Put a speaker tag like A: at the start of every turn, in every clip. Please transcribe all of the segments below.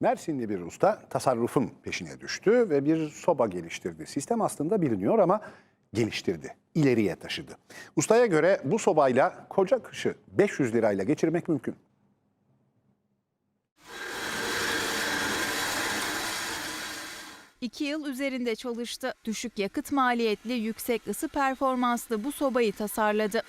A: Mersinli bir usta tasarrufun peşine düştü ve bir soba geliştirdi. Sistem aslında biliniyor ama geliştirdi, ileriye taşıdı. Ustaya göre bu sobayla koca kışı 500 lirayla geçirmek mümkün.
B: İki yıl üzerinde çalıştı. Düşük yakıt maliyetli, yüksek ısı performanslı bu sobayı tasarladı.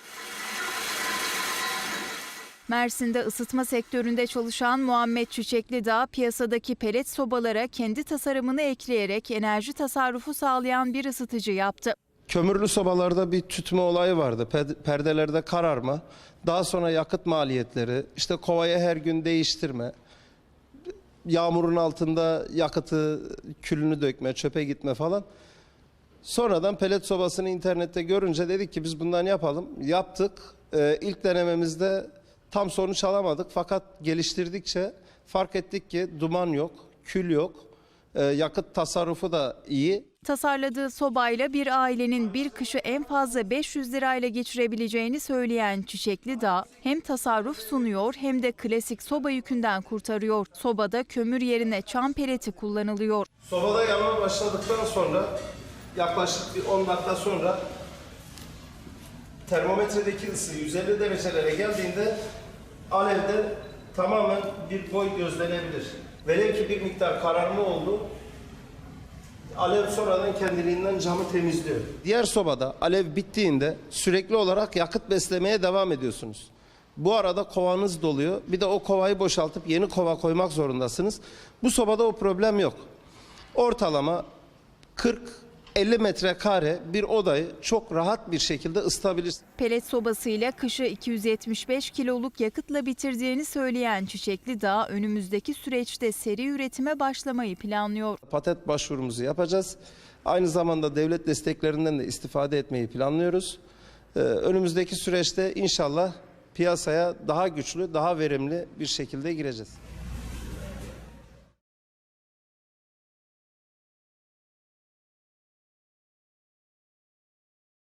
B: Mersin'de ısıtma sektöründe çalışan Muhammed Çiçekli Dağ piyasadaki pelet sobalara kendi tasarımını ekleyerek enerji tasarrufu sağlayan bir ısıtıcı yaptı.
C: Kömürlü sobalarda bir tütme olayı vardı. Pe- Perdelerde kararma. Daha sonra yakıt maliyetleri, işte kovaya her gün değiştirme. Yağmurun altında yakıtı, külünü dökme, çöpe gitme falan. Sonradan pelet sobasını internette görünce dedik ki biz bundan yapalım. Yaptık. Ee, ilk denememizde tam sonuç alamadık fakat geliştirdikçe fark ettik ki duman yok, kül yok. Ee, yakıt tasarrufu da iyi.
B: Tasarladığı sobayla bir ailenin bir kışı en fazla 500 lirayla geçirebileceğini söyleyen Çiçekli Dağ hem tasarruf sunuyor hem de klasik soba yükünden kurtarıyor. Sobada kömür yerine çam peleti kullanılıyor.
C: Sobada yanma başladıktan sonra yaklaşık bir 10 dakika sonra termometredeki ısı 150 derecelere geldiğinde alevde tamamen bir boy gözlenebilir. Velev ki bir miktar kararma oldu. Alev sonradan kendiliğinden camı temizliyor. Diğer sobada alev bittiğinde sürekli olarak yakıt beslemeye devam ediyorsunuz. Bu arada kovanız doluyor. Bir de o kovayı boşaltıp yeni kova koymak zorundasınız. Bu sobada o problem yok. Ortalama 40-50 metrekare bir odayı çok rahat bir şekilde ısıtabilirsiniz.
B: Pelet sobasıyla kışı 275 kiloluk yakıtla bitirdiğini söyleyen Çiçekli Dağ önümüzdeki süreçte seri üretime başlamayı planlıyor.
C: Patent başvurumuzu yapacağız. Aynı zamanda devlet desteklerinden de istifade etmeyi planlıyoruz. Ee, önümüzdeki süreçte inşallah piyasaya daha güçlü, daha verimli bir şekilde gireceğiz.